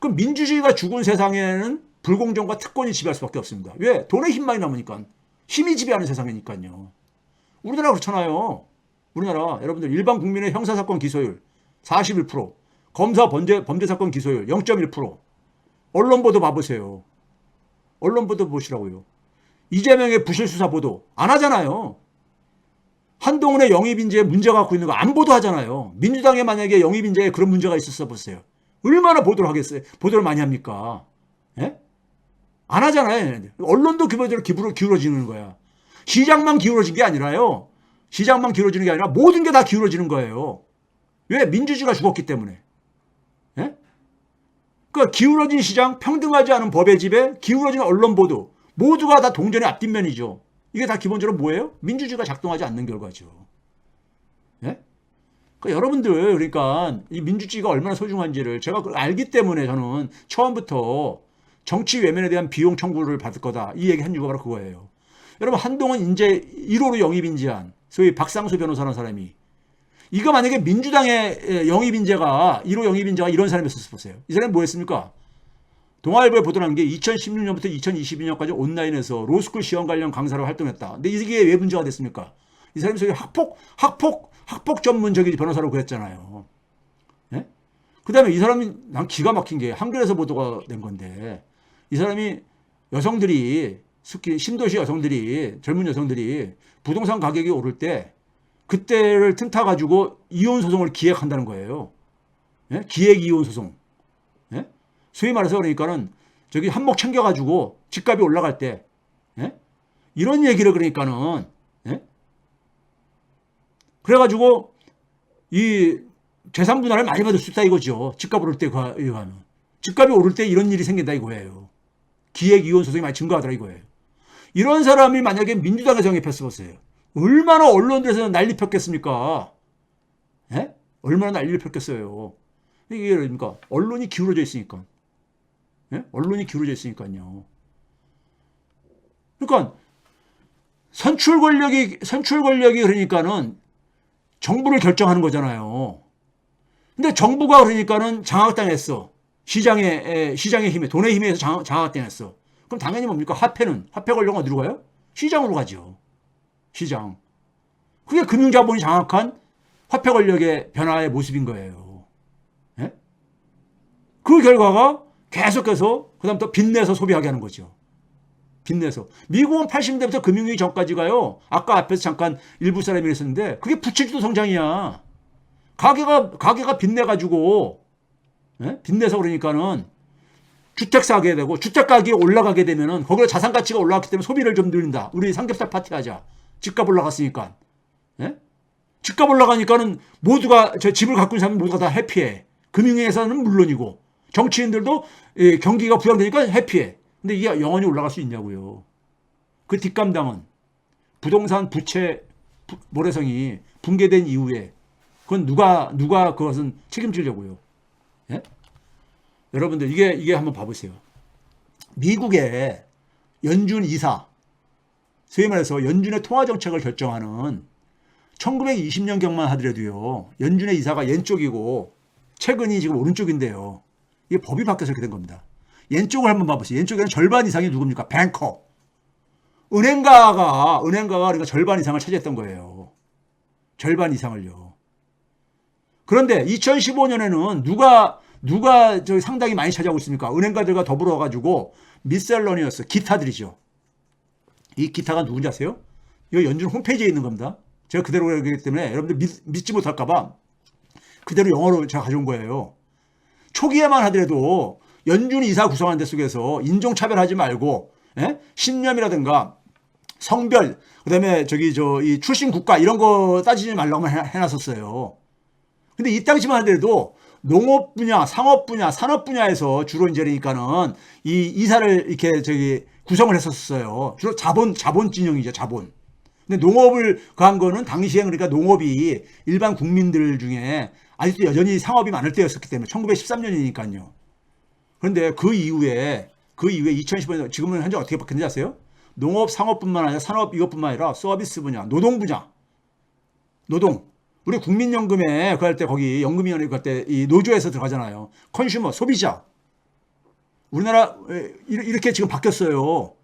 그럼 민주주의가 죽은 세상에는 불공정과 특권이 지배할 수밖에 없습니다. 왜? 돈의 힘만이 남으니까. 힘이 지배하는 세상이니까요. 우리나라 그렇잖아요. 우리나라 여러분들 일반 국민의 형사사건 기소율 41%, 검사 범죄, 범죄사건 기소율 0.1%. 언론 보도 봐보세요. 언론 보도 보시라고요. 이재명의 부실수사 보도 안 하잖아요. 한동훈의 영입인재에 문제가 갖고 있는 거 안 보도하잖아요. 민주당에 만약에 영입인재에 그런 문제가 있었어 보세요. 얼마나 보도를 하겠어요? 보도를 많이 합니까? 예? 안 하잖아요. 언론도 그대로 기울어, 기울어지는 거야. 시장만 기울어진 게 아니라요. 시장만 기울어지는 게 아니라 모든 게 다 기울어지는 거예요. 왜? 민주주의가 죽었기 때문에. 예? 그러니까 기울어진 시장, 평등하지 않은 법의 지배, 기울어진 언론 보도 모두가 다 동전의 앞뒷면이죠. 이게 다 기본적으로 뭐예요? 민주주의가 작동하지 않는 결과죠. 예? 그러니까 여러분들 그러니까 이 민주주의가 얼마나 소중한지를 제가 알기 때문에 저는 처음부터 정치 외면에 대한 비용 청구를 받을 거다 이 얘기 한 이유가 바로 그거예요. 여러분 한동훈 인재 1호로 영입 인재한 소위 박상수 변호사라는 사람이 이거 만약에 민주당의 영입 인재가 1호 영입 인재가 이런 사람이었을 보세요. 이 사람이 뭐 했습니까? 동아일보에 보도한 게 2016년부터 2022년까지 온라인에서 로스쿨 시험 관련 강사로 활동했다. 근데 이게 왜 문제가 됐습니까? 이 사람이 소위 학폭, 학폭, 학폭 전문적인 변호사로 그랬잖아요. 예? 그 다음에 이 사람이 난 기가 막힌 게 한겨레에서 보도가 된 건데 이 사람이 여성들이 특히 신도시 여성들이 젊은 여성들이 부동산 가격이 오를 때 그때를 틈타 가지고 이혼 소송을 기획한다는 거예요. 예? 기획 이혼 소송. 예? 소위 말해서 그러니까는 저기 한몫 챙겨 가지고 집값이 올라갈 때 예? 이런 얘기를 그러니까는 예? 그래가지고 이 재산 분할을 많이 받을 수 있다 이거죠. 집값 오를 때 의하면 집값이 오를 때 이런 일이 생긴다 이거예요. 기획 이혼 소송이 많이 증가하더라 이거예요. 이런 사람이 만약에 민주당에 정입했어 보세요. 얼마나 언론들에서 난리 폈겠습니까? 예? 얼마나 난리를 폈겠어요. 이게 그러니까 언론이 기울어져 있으니까. 예? 언론이 기울어져 있으니까요. 그러니까 선출 권력이 선출 권력이 그러니까는 정부를 결정하는 거잖아요. 근데 정부가 그러니까는 장악당했어. 시장의 에, 시장의 힘에 돈의 힘에 서 장, 장악당했어. 그럼 당연히 뭡니까? 화폐는 화폐 권력은 어디로 가요? 시장으로 가죠. 시장. 그게 금융자본이 장악한 화폐 권력의 변화의 모습인 거예요. 예? 그 결과가 계속해서 그다음부터 빚내서 소비하게 하는 거죠. 빚내서. 미국은 80년대부터 금융위기 전까지가요. 아까 앞에서 잠깐 일부 사람이 했었는데 그게 부채주도 성장이야. 가게가 가게가 빚내 가지고 예? 빚내서 그러니까는 주택 사게 되고 주택 가격이 올라가게 되면은 거기에 자산 가치가 올라갔기 때문에 소비를 좀 늘린다. 우리 삼겹살 파티 하자. 집값 올라갔으니까. 예? 집값 올라가니까는 모두가 저 집을 갖고 있는 사람 모두가 다 해피해. 금융회사는 물론이고 정치인들도 예, 경기가 부양되니까 해피해. 근데 이게 영원히 올라갈 수 있냐고요. 그 뒷감당은 부동산 부채 부- 모래성이 붕괴된 이후에 그건 누가 누가 그것은 책임지려고요. 예? 여러분들 이게 이게 한번 봐보세요. 미국의 연준 이사 소위 말해서 연준의 통화 정책을 결정하는 1920년 경만 하더라도요. 연준의 이사가 왼쪽이고 최근이 지금 오른쪽인데요. 이게 법이 바뀌어서 이렇게 된 겁니다. 왼쪽을 한번 봐보세요. 왼쪽에는 절반 이상이 누굽니까? 뱅커. 은행가가 은행가가 그러니까 절반 이상을 차지했던 거예요. 절반 이상을요. 그런데 2015년에는 누가 누가 저 상당히 많이 차지하고 있습니까? 은행가들과 더불어 가지고 미셀러니어스 기타들이죠. 이 기타가 누군지 아세요? 이거 연준 홈페이지에 있는 겁니다. 제가 그대로 얘기하기 때문에 여러분들 믿, 믿지 못할까봐 그대로 영어로 제가 가져온 거예요. 초기에만 하더라도 연준 이사 구성하는 데 속에서 인종차별하지 말고 예? 신념이라든가 성별 그다음에 저기 저 이 출신 국가 이런 거 따지지 말라고 해- 해놨었어요. 근데 이 당시만 하더라도 농업 분야, 상업 분야, 산업 분야에서 주로 이제 그러니까는 이 이사를 이렇게 저기 구성을 했었어요. 주로 자본 자본 진영이죠, 자본. 근데 농업을 한 거는 당시에 그러니까 농업이 일반 국민들 중에 아직도 여전히 상업이 많을 때였었기 때문에 1913년이니까요. 그런데 그 이후에 그 이후에 2015년 지금은 현재 어떻게 바뀌는지 아세요? 농업, 상업뿐만 아니라 산업 이것뿐만 아니라 서비스 분야, 노동 분야, 노동. 우리 국민연금에 그할 때 거기 연금위원회 그할 때 이 노조에서 들어가잖아요. 컨슈머 소비자. 우리나라 이렇게 지금 바뀌었어요.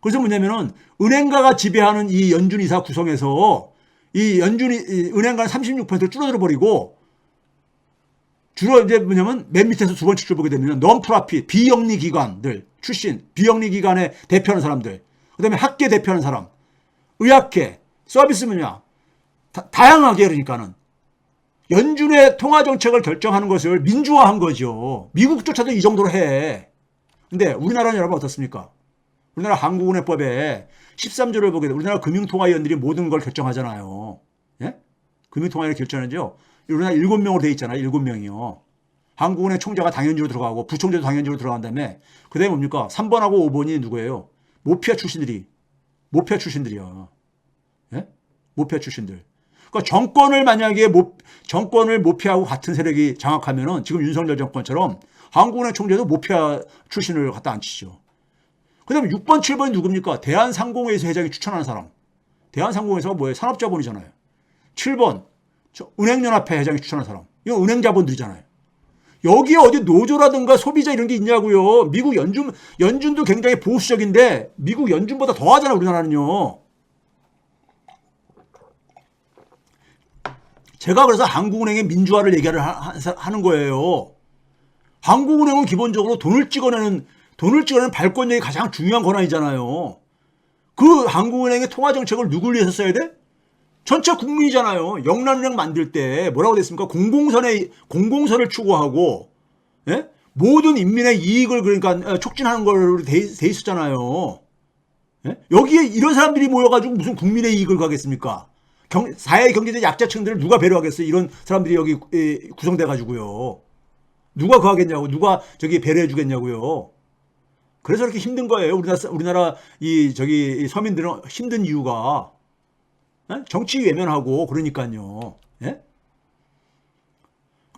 그래서 뭐냐면은 은행가가 지배하는 이 연준이사 구성에서 이 연준이 이 은행가는 36% 줄어들어 버리고 주로 이제 뭐냐면 맨 밑에서 두 번째 줄 보게 되면 non-profit 비영리 기관들 출신 비영리 기관에 대표하는 사람들 그다음에 학계 대표하는 사람 의학계 서비스 분야 다, 다양하게 그러니까는 연준의 통화 정책을 결정하는 것을 민주화한 거죠. 미국조차도 이 정도로 해. 근데 우리나라는 여러분 어떻습니까? 우리나라 한국은행법에 13조를 보게 되면 우리나라 금융통화위원들이 모든 걸 결정하잖아요. 예? 금융통화위원회 결정하죠. 우리나라 7명으로 돼 있잖아요. 7명이요. 한국은행 총재가 당연주로 들어가고 부총재도 당연주로 들어간 다음에 그다음에 뭡니까? 3번하고 5번이 누구예요? 모피아 출신들이 모피아 출신들이야. 예? 모피아 출신들. 그러니까 정권을 만약에 모, 정권을 모피하고 같은 세력이 장악하면은 지금 윤석열 정권처럼 한국은행 총재도 모피아 출신을 갖다 앉히죠. 그 다음에 6번, 7번이 누굽니까? 대한상공회에서 회장이 추천하는 사람. 대한상공회에서가 뭐예요? 산업자본이잖아요. 7번, 저 은행연합회 회장이 추천하는 사람. 이거 은행 자본들이잖아요. 여기에 어디 노조라든가 소비자 이런 게 있냐고요. 미국 연준, 연준도 굉장히 보수적인데 미국 연준보다 더 하잖아, 우리나라는요. 제가 그래서 한국은행의 민주화를 얘기를 하는 거예요. 한국은행은 기본적으로 돈을 찍어내는 돈을 찍어내는 발권력이 가장 중요한 권한이잖아요. 그 한국은행의 통화 정책을 누굴 위해서 써야 돼? 전체 국민이잖아요. 영란은행 만들 때 뭐라고 됐습니까? 공공선의 공공선을 추구하고 예? 모든 인민의 이익을 그러니까 어, 촉진하는 걸로 돼, 돼 있었잖아요. 예? 여기에 이런 사람들이 모여가지고 무슨 국민의 이익을 가겠습니까? 경, 사회 경제적 약자층들을 누가 배려하겠어요? 이런 사람들이 여기 에, 구성돼 가지고요. 누가 그 하겠냐고, 누가 저기 배려해 주겠냐고요. 그래서 이렇게 힘든 거예요. 우리나라 우리나라 이 저기 이 서민들은 힘든 이유가 예? 정치 외면하고 그러니까요. 예?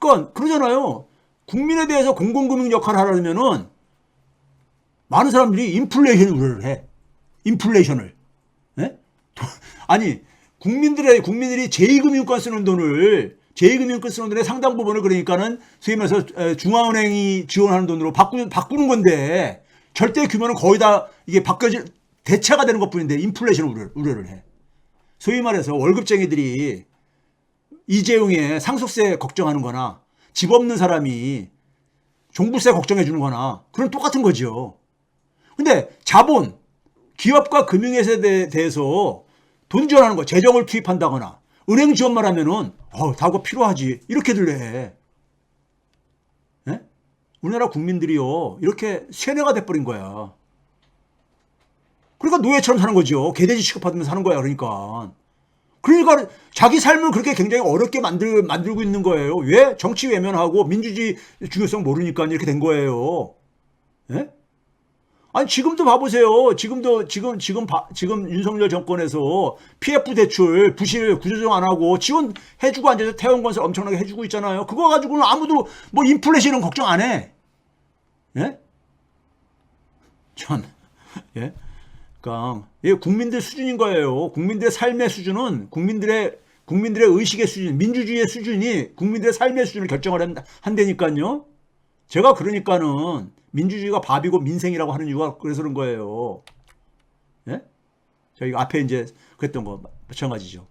그러니까 그러잖아요. 국민에 대해서 공공금융 역할을 하려면은 많은 사람들이 인플레이션을 해. 인플레이션을. 예? 도- 아니 국민들의 국민들이 제2금융권 쓰는 돈을 제2금융권 쓰는 돈의 상당 부분을 그러니까는 소위 말해서 에, 중앙은행이 지원하는 돈으로 바꾸는 바꾸는 건데 절대 규모는 거의 다 이게 바뀌어질 대체가 되는 것뿐인데 인플레이션 우려, 우려를 해. 소위 말해서 월급쟁이들이 이재용의 상속세 걱정하는 거나 집 없는 사람이 종부세 걱정해 주는 거나 그런 똑같은 거죠. 근데 자본, 기업과 금융회사에 대- 대해서 돈 지원하는 거, 재정을 투입한다거나 은행 지원만 하면은 어, 다 그거 필요하지. 이렇게들 해. 예? 우리나라 국민들이요. 이렇게 세뇌가 돼버린 거야. 그러니까 노예처럼 사는 거죠. 개돼지 취급받으면서 사는 거야. 그러니까. 그러니까 자기 삶을 그렇게 굉장히 어렵게 만들, 만들고 있는 거예요. 왜? 정치 외면하고 민주주의 중요성 모르니까 이렇게 된 거예요. 예? 아니 지금도 봐보세요. 지금도 지금 지금 바- 지금 윤석열 정권에서 PF 대출 부실 구조조정 안 하고 지원해주고 앉아서 태원건설 엄청나게 해주고 있잖아요. 그거 가지고는 아무도 뭐 인플레이션은 걱정 안 해. 예? 전 예. 그러니까 이게 국민들 수준인 거예요. 국민들의 삶의 수준은 국민들의 국민들의 의식의 수준, 민주주의의 수준이 국민들의 삶의 수준을 결정을 한- 한다니까요. 제가 그러니까는 민주주의가 밥이고 민생이라고 하는 이유가 그래서 그런 거예요. 예? 저희가 앞에 이제 그랬던 거 마찬가지죠.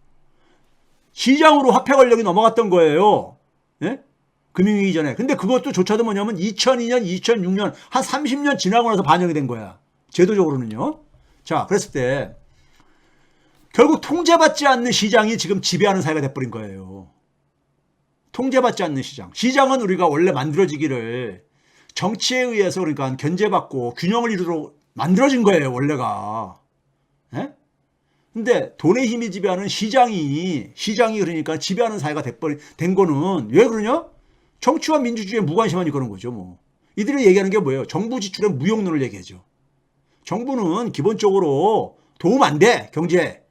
시장으로 화폐 권력이 넘어갔던 거예요. 예? 금융위기 전에. 근데 그것도 조차도 뭐냐면 2002년, 2006년 한 30년 지나고 나서 반영이 된 거야. 제도적으로는요. 자, 그랬을 때 결국 통제받지 않는 시장이 지금 지배하는 사회가 돼버린 거예요. 통제받지 않는 시장. 시장은 우리가 원래 만들어지기를 정치에 의해서 그러니까 견제받고 균형을 이루도록 만들어진 거예요, 원래가. 예? 근데 돈의 힘이 지배하는 시장이 시장이 그러니까 지배하는 사회가 돼버린 된 거는 왜 그러냐? 정치와 민주주의에 무관심하니 그런 거죠, 뭐. 이들이 얘기하는 게 뭐예요? 정부 지출의 무용론을 얘기하죠. 정부는 기본적으로 도움 안 돼, 경제에.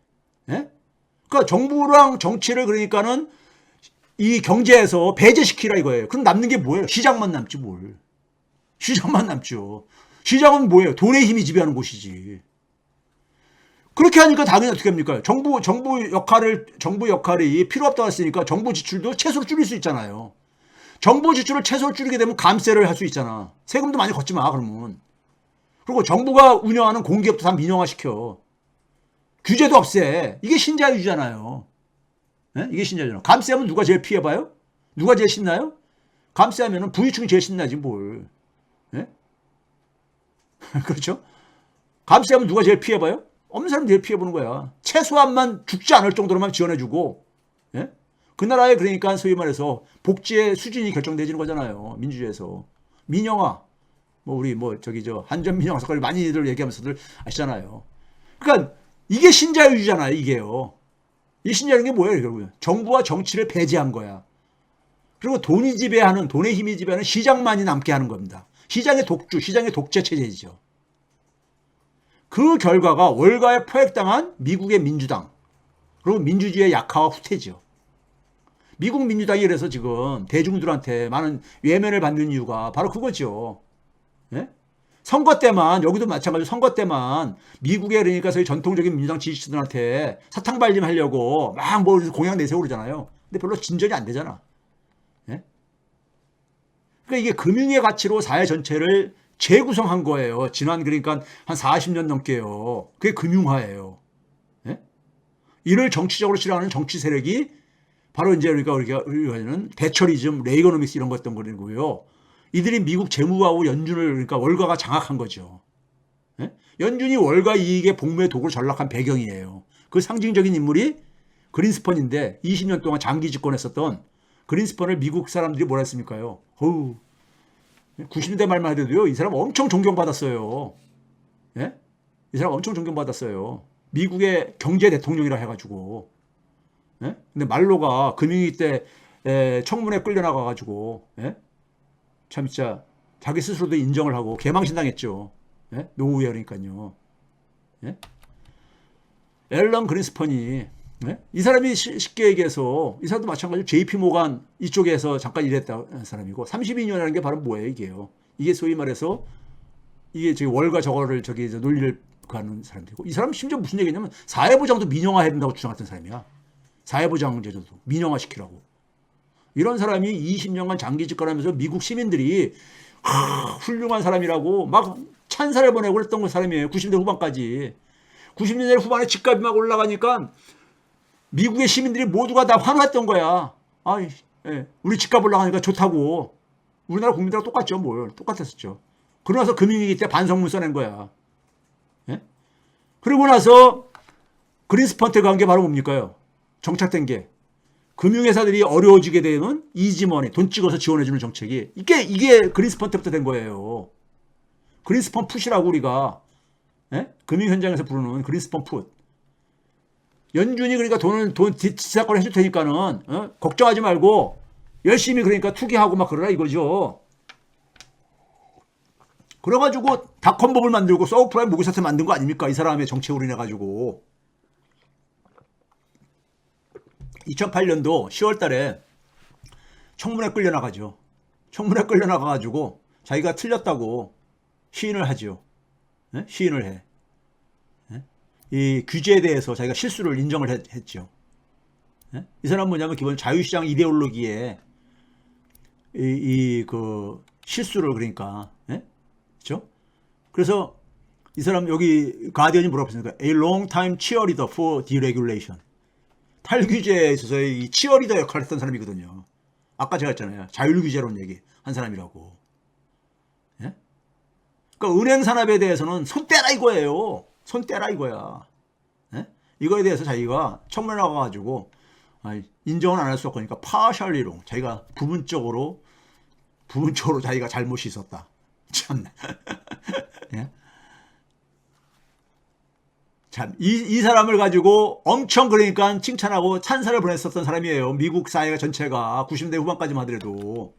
예? 그러니까 정부랑 정치를 그러니까는 이 경제에서 배제시키라 이거예요. 그럼 남는 게 뭐예요? 시장만 남지 뭘. 시장만 남죠. 시장은 뭐예요? 돈의 힘이 지배하는 곳이지. 그렇게 하니까 당연히 어떻게 합니까? 정부 정부 역할을 정부 역할이 필요 없다고 했으니까 정부 지출도 최소로 줄일 수 있잖아요. 정부 지출을 최소 줄이게 되면 감세를 할 수 있잖아. 세금도 많이 걷지 마, 그러면. 그리고 정부가 운영하는 공기업도 다 민영화시켜. 규제도 없애. 이게 신자유주잖아요. 예? 이게 신자유잖아. 감세하면 누가 제일 피해봐요? 누가 제일 신나요? 감세하면 부유층이 제일 신나지, 뭘. 예? 그렇죠? 감세하면 누가 제일 피해봐요? 없는 사람이 제일 피해보는 거야. 최소한만 죽지 않을 정도로만 지원해주고, 예? 그 나라에 그러니까 소위 말해서 복지의 수준이 결정되지는 거잖아요. 민주주의에서. 민영화. 뭐 우리 뭐 저기 저 한전 민영화 사건을 많이들 얘기하면서들 아시잖아요. 그러니까 이게 신자유주의잖아요. 이게요. 이 신자유는 게 뭐예요? 결국은 정부와 정치를 배제한 거야. 그리고 돈이 지배하는 돈의 힘이 지배하는 시장만이 남게 하는 겁니다. 시장의 독주, 시장의 독재 체제이죠. 그 결과가 월가에 포획당한 미국의 민주당 그리고 민주주의의 약화와 후퇴죠. 미국 민주당이 그래서 지금 대중들한테 많은 외면을 받는 이유가 바로 그거죠. 예? 선거 때만 여기도 마찬가지로 선거 때만 미국의 그러니까 소위 전통적인 민주당 지지층들한테 사탕 발림 하려고 막 뭐 공약 내세우고 그러잖아요. 근데 별로 진전이 안 되잖아. 예? 그러니까 이게 금융의 가치로 사회 전체를 재구성한 거예요. 지난 그러니까 한 40년 넘게요. 그게 금융화예요. 예? 이를 정치적으로 싫어하는 정치 세력이 바로 이제 우리가 우리가 우리가는 대처리즘, 레이거노믹스 이런 것던 거고요. 이들이 미국 재무하고 연준을 그러니까 월가가 장악한 거죠. 예? 연준이 월가 이익의 복무의 도구로 전락한 배경이에요. 그 상징적인 인물이 그린스펀인데 20년 동안 장기 집권했었던 그린스펀을 미국 사람들이 뭐라 했습니까요? 어우, 90년대 말만 해도요, 이 사람 엄청 존경받았어요. 예? 이 사람 엄청 존경받았어요. 미국의 경제 대통령이라 해가지고. 예? 근데 말로가 금융위 때 에, 청문회 끌려나가가지고, 예? 참 진짜 자기 스스로도 인정을 하고 개망신당했죠. 예? 노후에 그러니까요. 예? 앨런 그린스펀이 예? 이 사람이 시- 쉽게 얘기해서 이 사람도 마찬가지로 JP 모간 이쪽에서 잠깐 일했다는 사람이고 32년이라는 게 바로 뭐예요 이게요. 이게 소위 말해서 이게 저기 월과 저거를 저기 저 논리를 가는 사람들이고 이 사람 심지어 무슨 얘기냐면 사회보장도 민영화해야 된다고 주장했던 사람이야. 사회보장 제도도 민영화 시키라고. 이런 사람이 20년간 장기 집권하면서 미국 시민들이 하, 훌륭한 사람이라고 막 찬사를 보내고 그랬던 사람이에요. 90대 후반까지. 90년대 후반에 집값이 막 올라가니까 미국의 시민들이 모두가 다 환호했던 거야. 아, 예, 우리 집값 올라가니까 좋다고. 우리나라 국민들하고 똑같죠, 뭘. 똑같았었죠. 그러고 나서 금융위기 때 반성문 써낸 거야. 예? 그러고 나서 그린스펀트 간게 바로 뭡니까요? 정착된 게. 금융회사들이 어려워지게 되는 이지머니, 돈 찍어서 지원해주는 정책이. 이게, 이게 그린스펀트부터 된 거예요. 그린스펀 풋이라고 우리가, 예? 금융 현장에서 부르는 그린스펀 풋. 연준이 그러니까 돈을 돈 지사건 해줄 테니까는 어? 걱정하지 말고 열심히 그러니까 투기하고 막 그러라 이거죠. 그래가지고 닷컴법을 만들고 서브프라임 모기 사태 만든 거 아닙니까? 이 사람의 정책으로 인해 가지고 2008년도 10월 달에 청문회 끌려 나가죠. 청문회 끌려 나가가지고 자기가 틀렸다고 시인을 하죠. 예? 시인을 해. 이 규제에 대해서 자기가 실수를 인정을 했, 했죠. 예? 이 사람 은 뭐냐면 기본 자유시장 이데올로기에 이그 실수를 그러니까 예? 그렇죠? 그래서 이 사람 여기 가디언이 했습니까? A long time cheerleader for deregulation. 탈규제에 있어서의 이 치어리더 역할을 했던 사람이거든요. 아까 제가 했잖아요. 자율규제론 얘기 한 사람이라고. 예? 그러니까 은행 산업에 대해서는 손 떼라 이거예요. 손 떼라 이거야. 예? 이거에 대해서 자기가 청문회 나가가지고 아, 인정은 안 할 수 없으니까 파셜리롱 자기가 부분적으로 부분적으로 자기가 잘못이 있었다. 참. 예? 참, 이, 이 사람을 가지고 엄청 그러니까 칭찬하고 찬사를 보냈었던 사람이에요. 미국 사회 전체가 90대 후반까지만 하더라도.